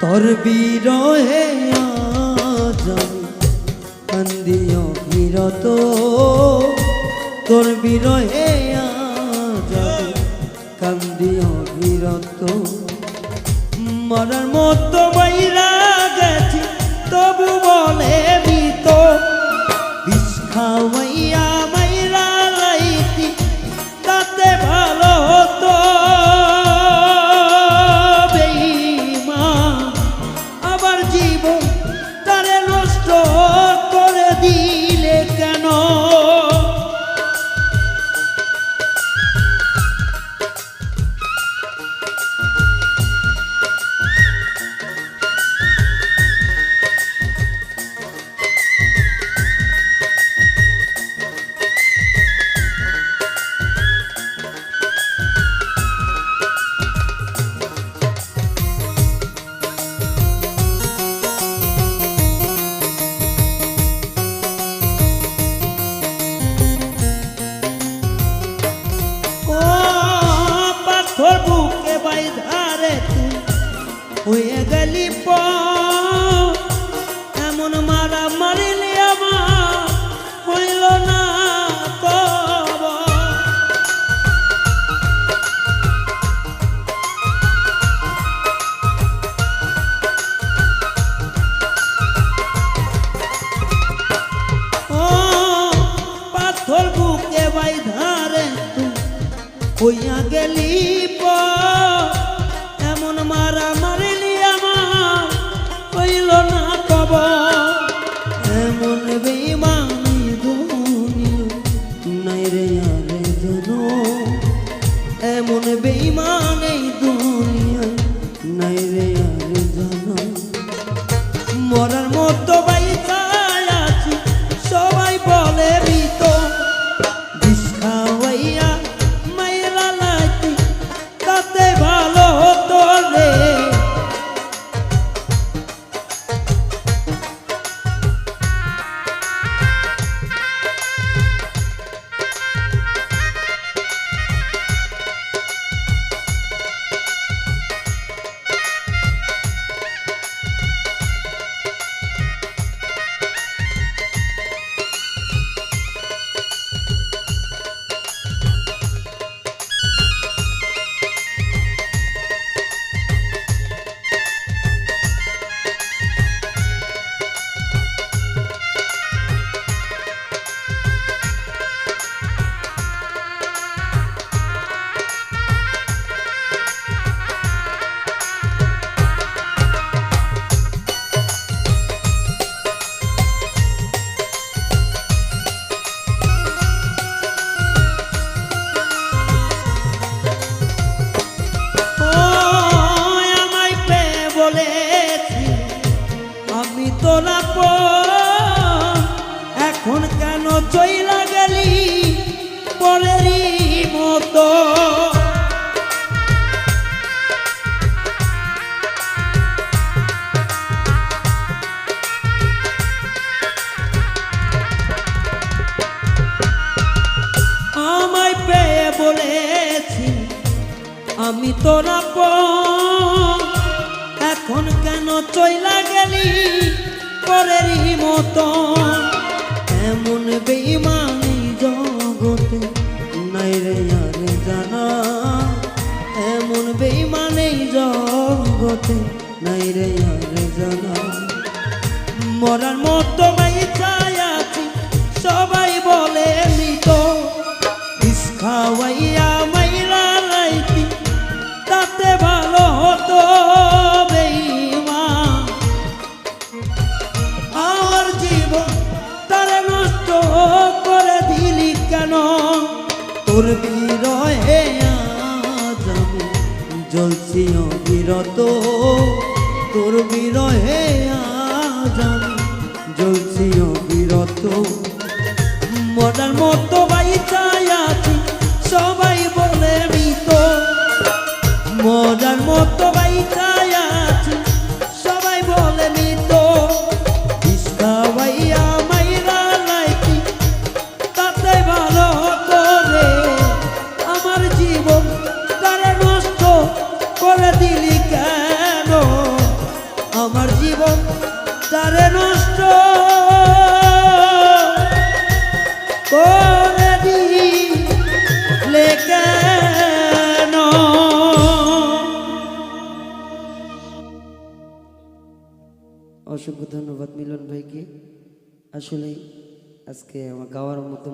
তোর বিরহে কান্দিও বিরত। তোর বিরহে কান্দিও বিরত। মরার মতো বাইরা গেছি তবু বুকে বাইধারে তুই। হয়ে গেলি প। এমন মারা মারিলি আমার। হইল না পাথর বুকে বাইধারে তুই। হইয়া গেলি এমন মারা মারিলি আমার, হইল না কব এমন বেমানি দুনিয়া, নাই রে আরে জানো এমন বেমানি দুনিয়া, নাই রে আরে মরার মতো আমি তোরা এখন কেন চইলা গেলি পরেরই মতো এমন বেইমানি জগতে নাই রে আরে জানা। এমন বেইমানি জগতে নাই রে আরে জানা। মরার মতো মাইচাই তোর বিরহে আজ আমি জ্বলছি অবিরত। তোর বিরহে আজ আমি জ্বলছি অবিরত। মরার মতো বাইচাই আছি, সবাই বলে মৃত। মজার মতো বাইচাই কেন অসংখ্য ধন্যবাদ মিলন ভাইকে। আসলে আজকে আমার গাওয়ার মতো